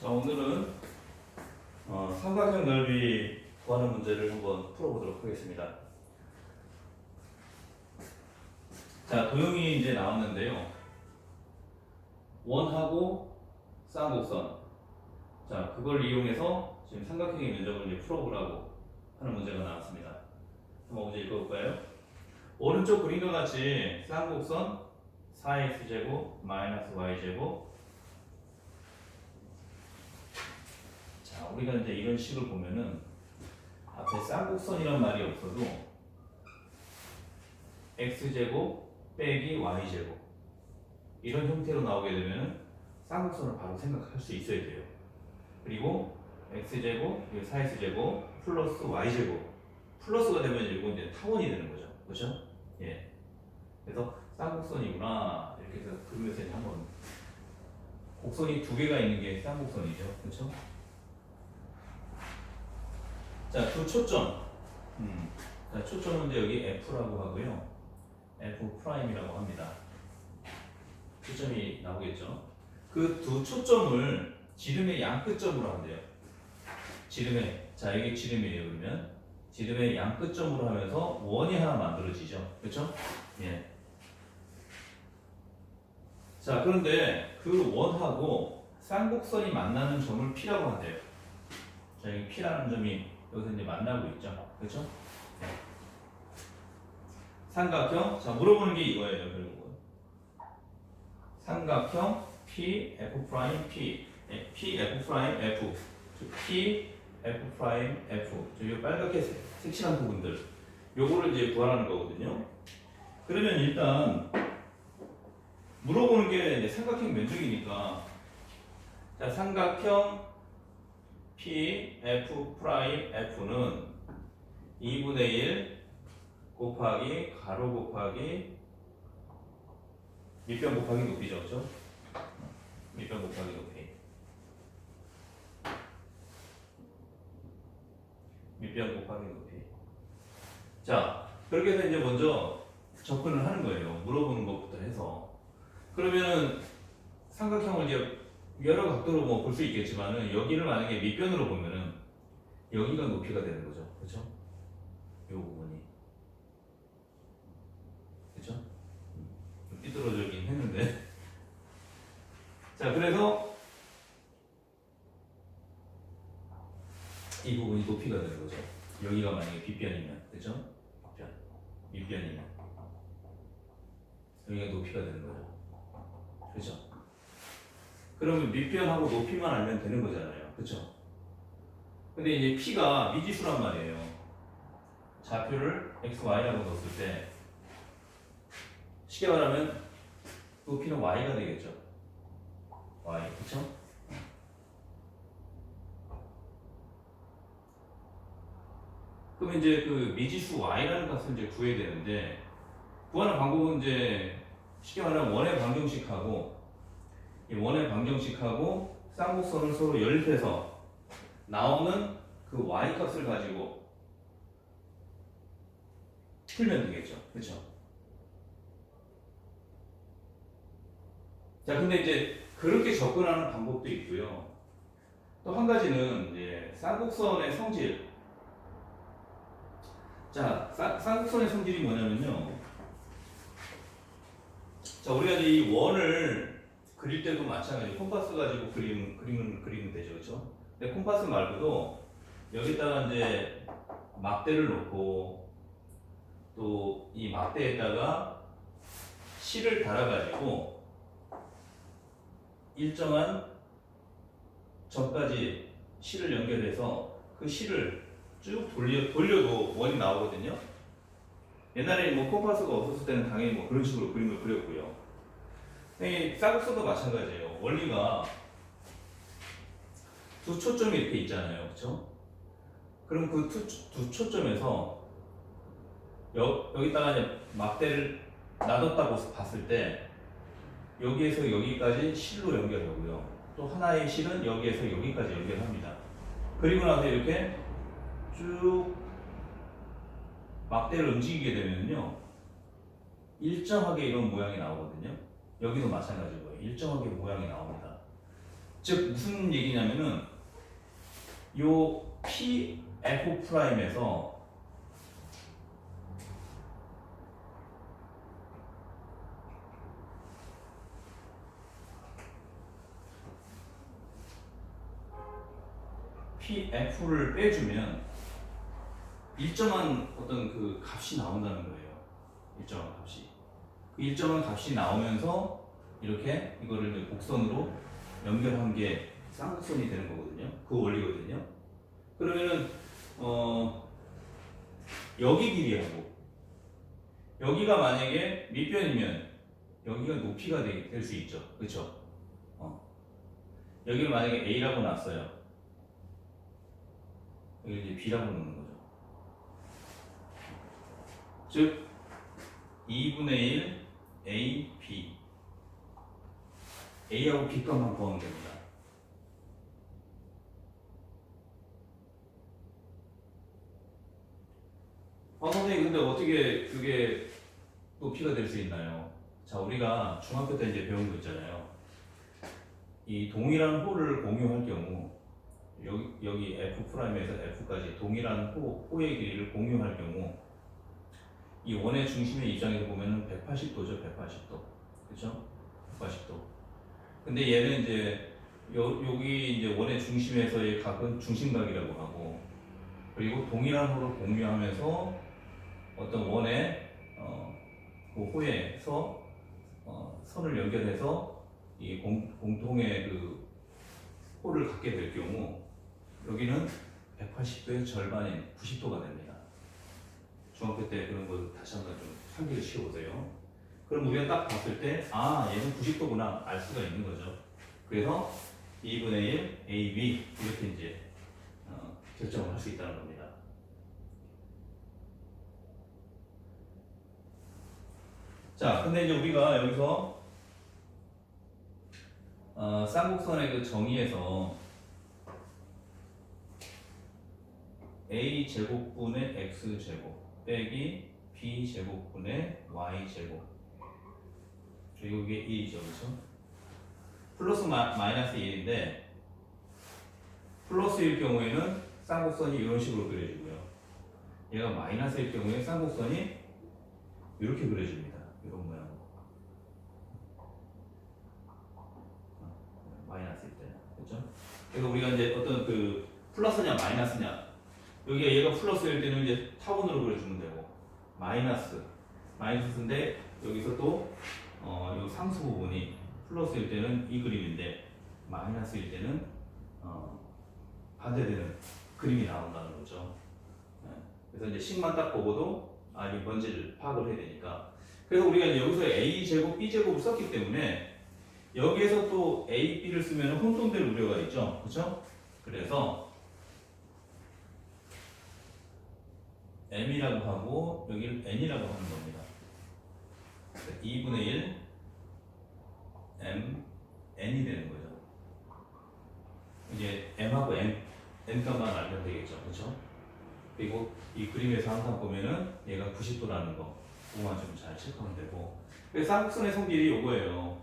자 오늘은 어, 삼각형 넓이 구하는 문제를 한번 풀어보도록 하겠습니다. 자 도형이 이제 나왔는데요. 원하고 쌍곡선. 자 그걸 이용해서 지금 삼각형의 면적을 이제 풀어보라고 하는 문제가 나왔습니다. 한번 문제 읽어볼까요? 오른쪽 그림과 같이 쌍곡선 4x제곱 마이너스 y제곱 자, 우리가 이제 이런 식을 보면은 앞에 쌍곡선이란 말이 없어도 x제곱 빼기 y제곱 이런 형태로 나오게 되면은 쌍곡선을 바로 생각할 수 있어야 돼요. 그리고 x제곱, 이거 4x제곱 플러스 y제곱 플러스가 되면 이거 이제 타원이 되는 거죠. 그렇죠? 예. 그래서 쌍곡선이구나 이렇게 해서 이제 한번 곡선이 두 개가 있는 게 쌍곡선이죠. 그렇죠? 자, 두 초점. 음. 자, 초점은 이제 여기 F라고 하고요. F 프라임이라고 합니다. 초점이 나오겠죠. 그 두 초점을 지름의 양 끝점으로 한대요. 지름의 자 이게 지름이에요 그러면 지름의 양 끝점으로 하면서 원이 하나 만들어지죠. 그렇죠? 예. 자 그런데 그 원하고 쌍곡선이 만나는 점을 P라고 한대요. 자 여기 P라는 점이 여기서 이제 만나고 있죠. 그렇죠? 네. 삼각형 자 물어보는 게 이거예요 결국은 삼각형 P F 프라임 P 예, P F 프라임 F 저 P F 프라임 F 저기 빨갛게 색- 색칠한 부분들 요거를 이제 구하라는 거거든요. 그러면 일단 물어보는 게 삼각형 면적이니까 자 삼각형 P F 프라임 F는 2분의 1 곱하기 가로 곱하기 밑변 곱하기 높이죠, 그렇죠? 밑변 곱하기 높이. 밑변 곱하기 높이. 자, 그렇게 해서 이제 먼저 접근을 하는 거예요. 물어보는 것부터 해서. 그러면은 삼각형을 이제 여러 각도로 뭐 볼 수 있겠지만은 여기를 만약에 밑변으로 보면은 여기가 높이가 되는 거죠. 그렇죠? 이 부분이. 그렇죠? 좀 삐뚤어지긴 했는데. 자, 그래서 이 부분이 높이가 되는 거죠. 여기가 만약에 빗변이면, 그렇죠? 빗변, 밑변이면 여기가 높이가 되는 거죠. 그렇죠? 그러면 밑변하고 높이만 알면 되는 거잖아요. 그렇죠? 근데 이제 p가 미지수란 말이에요. 좌표를 x, y라고 넣었을 때 쉽게 말하면 높이는 y가 되겠죠. y, 그렇죠? 그럼 이제 그 미지수 y라는 값을 이제 구해야 되는데 구하는 방법은 이제 쉽게 말하면 원의 방정식하고 이 원의 방정식하고 쌍곡선을 서로 연립해서 나오는 그 y 값을 가지고 풀면 되겠죠. 그렇죠? 자, 근데 이제 그렇게 접근하는 방법도 있고요. 또 한 가지는 이제 쌍곡선의 성질. 자, 쌍, 쌍곡선의 성질이 뭐냐면요. 자, 우리가 이 원을 그릴 때도 마찬가지. 콤파스 가지고 그림, 그림은 그리면 되죠, 그렇죠? 근데 콤파스 말고도 여기다가 이제 막대를 놓고 또 이 막대에다가 실을 달아가지고 일정한 점까지 실을 연결해서 그 실을 쭉 돌려, 돌려도 원이 나오거든요. 옛날에 뭐 콤파스가 없었을 때는 당연히 뭐 그런 식으로 그림을 그렸고요. 이 쌍극선도 마찬가지예요. 원리가 두 초점이 이렇게 있잖아요. 그렇죠? 그럼 그 두 초점에서 여, 여기다가 막대를 놔뒀다고 봤을 때 여기에서 여기까지 실로 연결하고요. 또 하나의 실은 여기에서 여기까지 연결합니다. 그리고 나서 이렇게 쭉 막대를 움직이게 되면요. 일정하게 이런 모양이 나오거든요. 여기도 마찬가지고요. 일정하게 모양이 나옵니다. 즉 무슨 얘기냐면은 요 P F 프라임에서 PF를 빼주면 일정한 어떤 그 값이 나온다는 거예요. 일정한 값이. 나오면서 이렇게 이거를 곡선으로 연결한 게 쌍곡선이 되는 거거든요. 그 원리거든요. 그러면은 어 여기 길이하고 여기가 만약에 밑변이면 여기가 높이가 될 수 있죠. 그렇죠? 어. 여기를 만약에 A라고 놨어요. 여기 이제 B라고 놓는 거죠. 즉 2분의 1 A, B A하고 B 값만 구하면 됩니다. 아 선생님 근데 어떻게 그게 높이가 될 수 있나요? 자 우리가 중학교 때 이제 배운 거 있잖아요. 이 동일한 호를 공유할 경우 여기, 여기 F 프라임에서 F까지 동일한 호, 호의 길이를 공유할 경우 이 원의 중심의 입장에서 보면은 180도죠, 180도. 그렇죠? 180도. 근데 얘는 이제 요, 여기 이제 원의 중심에서의 각은 중심각이라고 하고 그리고 동일한 호를 공유하면서 어떤 원의 어, 그 호에서 어, 선을 연결해서 이 공, 공통의 그 호를 갖게 될 경우 여기는 180도의 절반인 90도가 됩니다. 중학교 때 그런 거 다시 한번 좀 상기를 시켜보세요. 그럼 우리가 딱 봤을 때, 아, 얘는 90도구나 알 수가 있는 거죠. 그래서 2분의 1 AB 이렇게 이제 어, 결정을 할 수 있다는 겁니다. 자, 근데 이제 우리가 여기서 어, 쌍곡선의 그 정의에서 a 제곱분의 x 제곱 빼기 b 제곱분의 y 제곱. 그리고 이게 1이죠 그렇죠? 플러스 마, 마이너스 1인데 플러스일 경우에는 쌍곡선이 이런 식으로 그려지고요. 얘가 마이너스일 경우에 쌍곡선이 이렇게 그려집니다. 이런 모양으로. 마이너스일 때. 그렇죠? 그래서 우리가 이제 어떤 그 플러스냐 마이너스냐 여기가 얘가 플러스일 때는 이제 타원으로 그려주면 되고 마이너스 마이너스인데 여기서 또 어, 요 상수 부분이 플러스일 때는 이 그림인데 마이너스일 때는 어, 반대되는 그림이 나온다는 거죠. 네. 그래서 이제 식만 딱 보고도 아 이게 뭔지를 파악을 해야 되니까 그래서 우리가 이제 여기서 a 제곱 b 제곱을 썼기 때문에 여기에서 또 a, b를 쓰면 혼돈될 우려가 있죠, 그렇죠? 그래서 m이라고 하고 여기를 n이라고 하는 겁니다. 2분의 1 m n이 되는 거죠. 이제 m하고 n n 값만 알면 되겠죠, 그렇죠? 그리고 이 그림에서 항상 보면은 얘가 90도라는 거 그거만 좀 잘 체크하면 되고. 그래서 쌍곡선의 성질이 요거예요.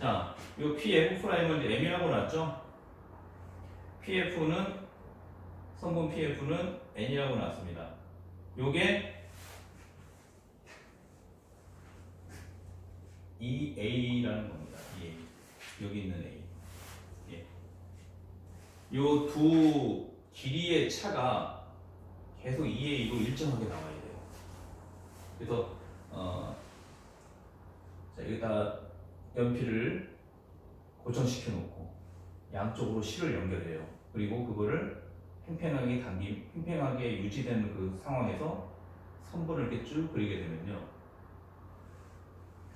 자, 요 PF 프라임은 이제 m이라고 놨죠? PF는 성분 PF는 n이라고 놨습니다. 요게 EA라는 겁니다. EA. 여기 있는 A. 예. 요두 길이의 차가 계속 EA로 일정하게 나와야 돼요. 그래서 어, 자 여기다 연필을 고정시켜 놓고 양쪽으로 실을 연결해요. 그리고 그거를 팽팽하게 당김, 팽팽하게 유지되는 그 상황에서 선분을 이렇게 쭉 그리게 되면요.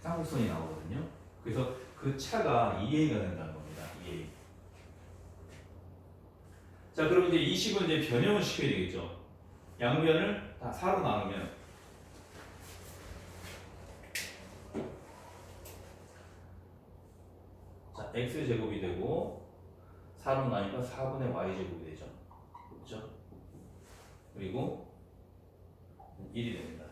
쌍곡선이 나오거든요. 그래서 그 차가 2A가 된다는 겁니다. 2A. 자, 그럼 이제 이 식을 이제 변형을 시켜야 되겠죠. 양변을 다 4로 나누면 자, x 제곱이 되고 4로 나니까 4분의 y 제곱이 되죠. 그리고 1이 됩니다.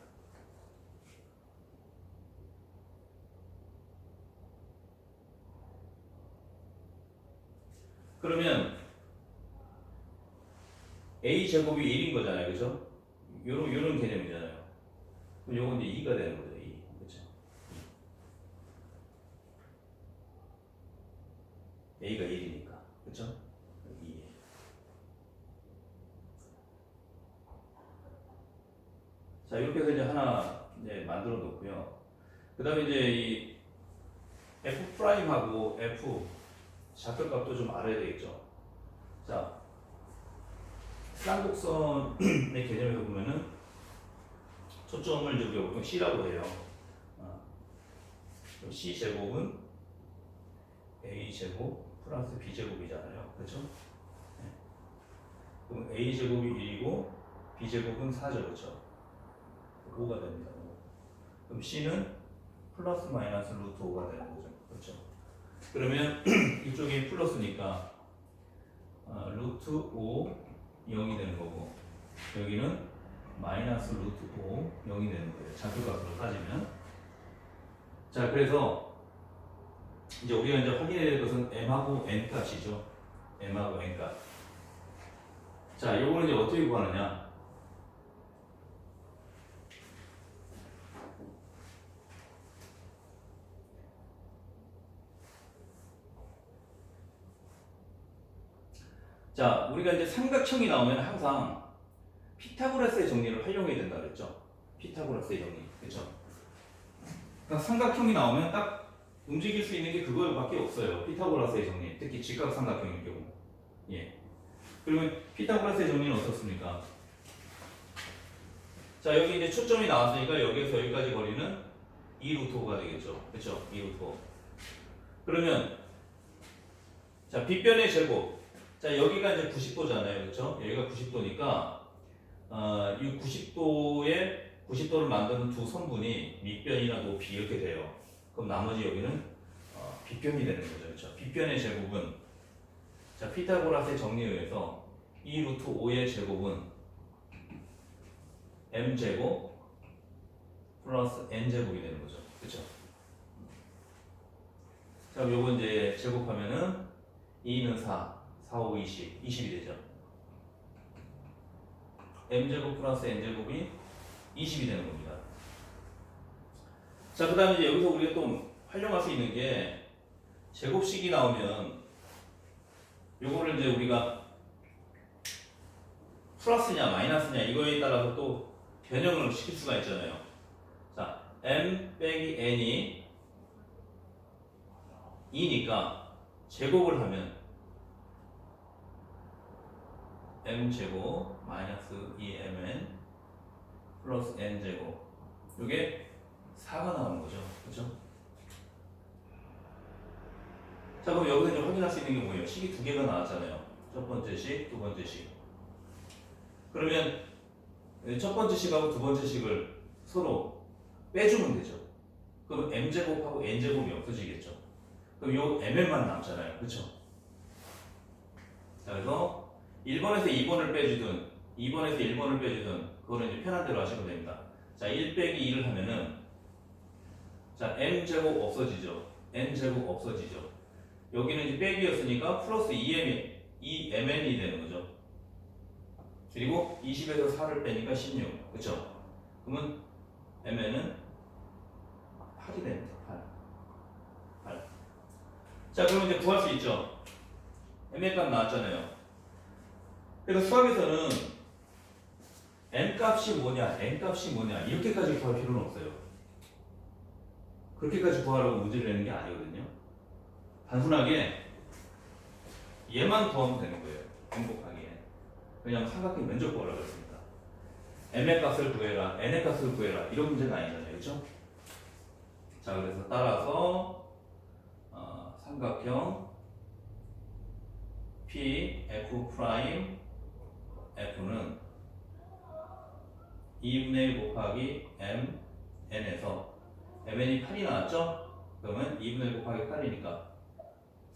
그러면 a 제곱이 1인 거잖아요, 그렇죠? 요런 요런 개념이잖아요. 요건 이제 2가 되는 거죠, 2. a가 1이니까, 그렇죠? 2. 자 이렇게 해서 이제 하나 이제 만들어 놓고요. 그 다음에 이제 이 f 프라임하고 f 좌표 값도 좀 알아야 되겠죠. 자 쌍곡선의 개념에서 보면은 초점을 이제 우리가 보통 C라고 해요. 어. 그럼 C 제곱은 A 제곱 플러스 B 제곱이잖아요. 그렇죠? 네. 그럼 A 제곱이 1이고 B 제곱은 4죠, 그렇죠? 5가 됩니다. 그럼 C는 플러스 마이너스 루트 5가 되는 거죠. 그렇죠? 그러면 이쪽이 플러스니까 어, 루트 5 0이 되는 거고 여기는 마이너스 루트 5 0이 되는 거예요. 좌표값으로 따지면 자 그래서 이제 우리가 이제 확인해야 될 것은 m하고 n 값이죠. m하고 n 값. 자 요거는 이제 어떻게 구하느냐? 자, 우리가 이제 삼각형이 나오면 항상 피타고라스의 정리를 활용해야 된다 그랬죠? 피타고라스의 정리, 그렇죠? 그러니까 삼각형이 나오면 딱 움직일 수 있는 게 그거밖에 없어요. 피타고라스의 정리, 특히 직각 삼각형인 경우. 예. 그러면 피타고라스의 정리는 어떻습니까? 자, 여기 이제 초점이 나왔으니까 여기에서 여기까지 거리는 2 루트 5가 되겠죠. 그렇죠? 2 루트 5. 그러면 자, 빗변의 제곱 자 여기가 이제 90도잖아요, 그렇죠? 여기가 90도니까 어, 이 90도에 90도를 만드는 두 선분이 밑변이나 높이 이렇게 돼요. 그럼 나머지 여기는 어, 빗변이 되는 거죠, 그렇죠? 빗변의 제곱은 자 피타고라스의 정리에 의해서 2 루트 5의 제곱은 m 제곱 플러스 n 제곱이 되는 거죠, 그렇죠? 자, 요거 이제 제곱하면은 2는 4. 4, 5, 20, 20이 되죠. m제곱 플러스 n제곱이 20이 되는 겁니다. 자, 그 다음에 이제 여기서 우리가 또 활용할 수 있는 게 제곱식이 나오면 요거를 이제 우리가 플러스냐 마이너스냐 이거에 따라서 또 변형을 시킬 수가 있잖아요. 자, m 빼기 n이 2니까 제곱을 하면 m 제곱 마이너스 2mn 플러스 n 제곱 이게 4가 나오는 거죠, 그렇죠? 자 그럼 여기서 이제 확인할 수 있는 게 뭐예요? 식이 두 개가 나왔잖아요. 첫 번째 식, 두 번째 식. 그러면 첫 번째 식하고 두 번째 식을 서로 빼주면 되죠. 그럼 m 제곱하고 n 제곱이 없어지겠죠. 그럼 요 mn만 남잖아요, 그렇죠? 자 그래서 1번에서 2번을 빼주든 2번에서 1번을 빼주든 그거는 이제 편한 대로 하시면 됩니다. 자, 1 빼기 2를 하면은 자, m 제곱 없어지죠. n 제곱 없어지죠. 여기는 이제 빼기였으니까 플러스 2m, 2mn이 되는 거죠. 그리고 20에서 4를 빼니까 16. 그쵸? 그러면 mn은 8이 됩니다. 8. 8. 자, 그러면 이제 구할 수 있죠. m의 값 나왔잖아요. 그래서 수학에서는 n 값이 뭐냐, n 값이 뭐냐 이렇게까지 구할 필요는 없어요. 그렇게까지 구하라고 문제를 내는 게 아니거든요. 단순하게 얘만 구하면 되는 거예요. 행복하게. 왜냐하면 삼각형 면적 구하라고 했습니다. m의 값을 구해라, n의 값을 구해라 이런 문제가 아니잖아요, 그렇죠? 자, 그래서 따라서 어, 삼각형 P F 프라임 F는 2분의 1 곱하기 M N에서 MN이 8이 나왔죠? 그러면 2분의 1 곱하기 8이니까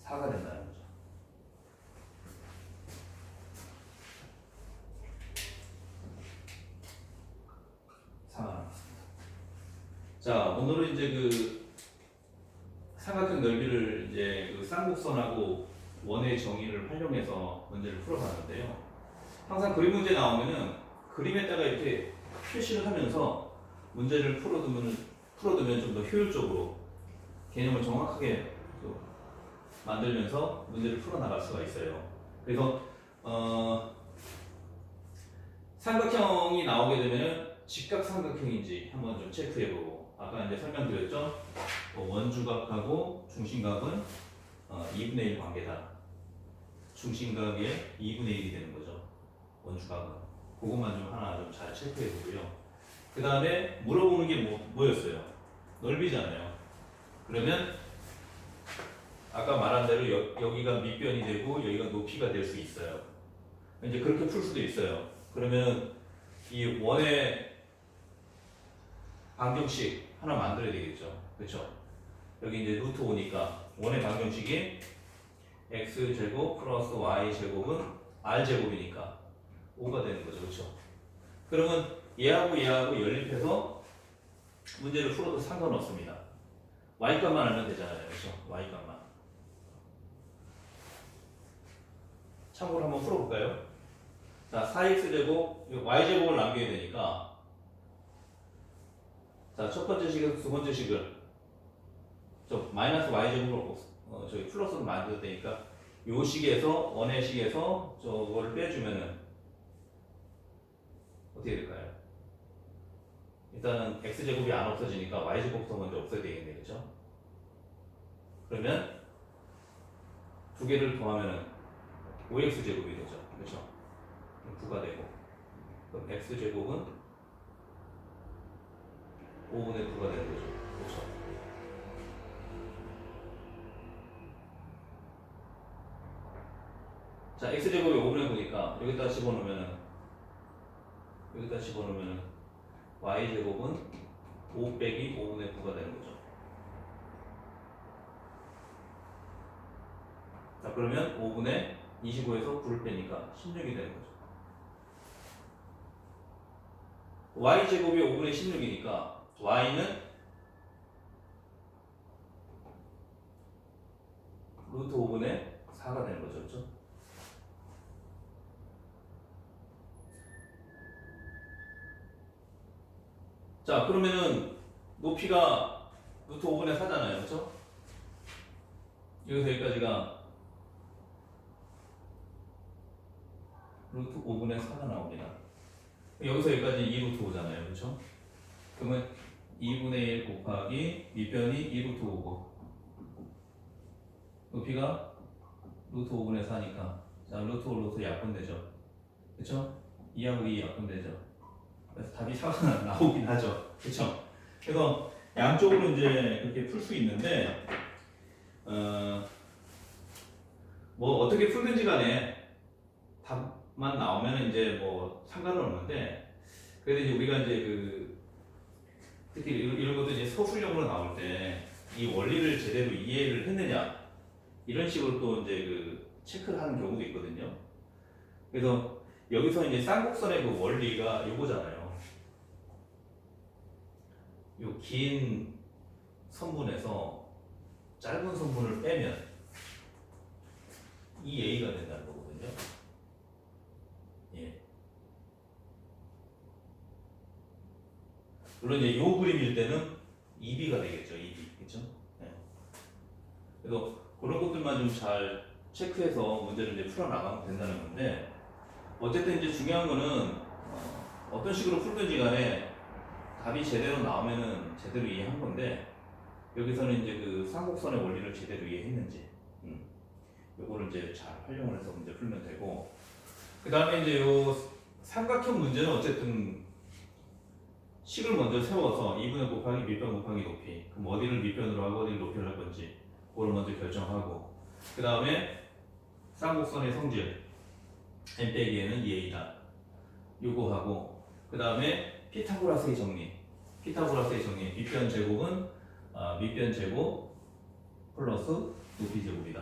4가 된다는 거죠. 자, 오늘은 이제 그 삼각형 넓이를 이제 그 쌍곡선하고 원의 정의를 활용해서 문제를 풀어봤는데요. 항상 그림 문제 나오면은 그림에다가 이렇게 표시를 하면서 문제를 풀어두면 풀어두면 좀 더 효율적으로 개념을 정확하게 또 만들면서 문제를 풀어나갈 수가 있어요. 그래서 어, 삼각형이 나오게 되면은 직각 삼각형인지 한번 좀 체크해보고 아까 이제 설명드렸죠. 뭐 원주각하고 중심각은 어, 2분의 1 관계다. 중심각의 2분의 1이 되는 거죠. 원주각은. 그것만 좀 하나 좀 잘 체크해 보고요. 그 다음에 물어보는 게 뭐, 뭐였어요? 넓이잖아요. 그러면 아까 말한 대로 여, 여기가 밑변이 되고 여기가 높이가 될 수 있어요. 이제 그렇게 풀 수도 있어요. 그러면 이 원의 방정식 하나 만들어야 되겠죠. 그렇죠? 여기 이제 루트 5니까 원의 방정식이 x 제곱 플러스 y 제곱은 r 제곱이니까 5가 되는 거죠. 그렇죠? 그러면 얘하고 얘하고 연립해서 문제를 풀어도 상관없습니다. y 값만 알면 되잖아요. 그렇죠? y 값만. 참고로 한번 풀어볼까요? 자, 4x 제곱, y 제곱을 남겨야 되니까 자, 첫 번째 식에서 두 번째 식을 저 마이너스 y 제곱을 어, 저기 플러스로 만들어야 되니까 요 식에서 원의 식에서 저걸 빼주면은 어떻게 될까요? 일단은 x 제곱이 안 없어지니까 y 제곱부터 먼저 없애야 되겠네, 그렇죠? 그러면 두 개를 더하면은 5x 제곱이 되죠, 그렇죠? 9가 되고 그럼 x 제곱은 5분의 9가 되는 거죠, 그렇죠? 자, x 제곱이 5분의 9니까 여기다 집어넣으면은 여기다 집어넣으면은 y 제곱은 5 빼기 5분의 9가 되는 거죠. 자, 그러면 5분의 25에서 9를 빼니까 16이 되는 거죠. y 제곱이 5분의 16이니까 y는 루트 5분의 4가 되는 거죠. 그렇죠? 자, 그러면은 높이가 루트 5분의 4잖아요. 그렇죠? 여기서 여기까지가 루트 5분의 4가 나옵니다. 여기서 여기까지 2루트 5잖아요. 그렇죠? 그러면 2분의 1 곱하기 밑변이 2루트 5고 높이가 루트 5분의 4니까 자 루트 5 루트 약분되죠. 그렇죠? 2하고 2 약분되죠. 답이 4가 나오긴 하죠. 그렇죠? 그래서 양쪽으로 이제 그렇게 풀 수 있는데 어, 뭐 어떻게 풀든지 간에 답만 나오면 이제 뭐 상관은 없는데 그래도 이제 우리가 이제 그 특히 이런 것도 이제 서술형으로 나올 때 이 원리를 제대로 이해를 했느냐 이런 식으로 또 이제 그 체크를 하는 경우도 있거든요. 그래서 여기서 이제 쌍곡선의 그 원리가 요거잖아요. 요긴 선분에서 짧은 선분을 빼면 이 a가 된다는 거거든요. 예. 물론 이제 요 그림일 때는 2b가 되겠죠. 2b. 그렇죠? 예. 그래서 그런 것들만 좀 잘 체크해서 문제를 이제 풀어 나가면 된다는 건데 어쨌든 이제 중요한 거는 어, 어떤 식으로 풀든지 간에 답이 제대로 나오면은 제대로 이해한 건데 여기서는 이제 그 삼곡선의 원리를 제대로 이해했는지 음, 요거를 이제 잘 활용을 해서 문제 풀면 되고 그 다음에 이제 요 삼각형 문제는 어쨌든 식을 먼저 세워서 2분의 곱하기 밑변 곱하기 높이 그럼 어디를 밑변으로 하고 어디를 높이를 할 건지 그걸 먼저 결정하고 그 다음에 쌍곡선의 성질 n 빼기 n은 2a다. 요거 하고 그 다음에 피타고라스의 정리 피타고라스의 정리 밑변 제곱은 아, 밑변 제곱 플러스 높이 제곱이다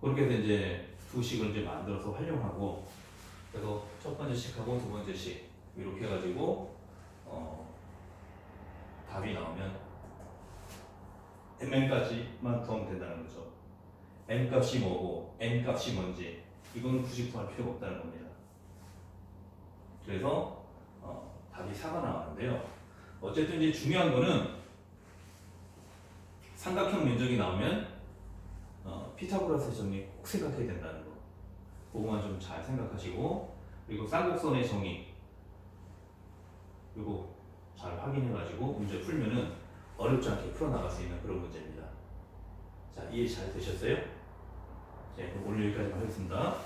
그렇게 해서 이제 두 식을 이제 만들어서 활용하고 그래서 첫 번째 식하고 두 번째 식 이렇게 해가지고 어, 답이 나오면 n맨까지만 더하면 된다는 거죠. n 값이 뭐고 n 값이 뭔지 이건 굳이 구할 필요가 없다는 겁니다. 그래서 어, 답이 4가 나왔는데요. 어쨌든 이제 중요한 거는 삼각형 면적이 나오면 어, 피타고라스 정리 꼭 생각해야 된다는 거. 그거만 좀 잘 생각하시고 그리고 쌍곡선의 정의 이거 잘 확인해가지고 문제 풀면은 어렵지 않게 풀어나갈 수 있는 그런 문제입니다. 자 이해 잘 되셨어요? 네 그럼 오늘 여기까지만 하겠습니다.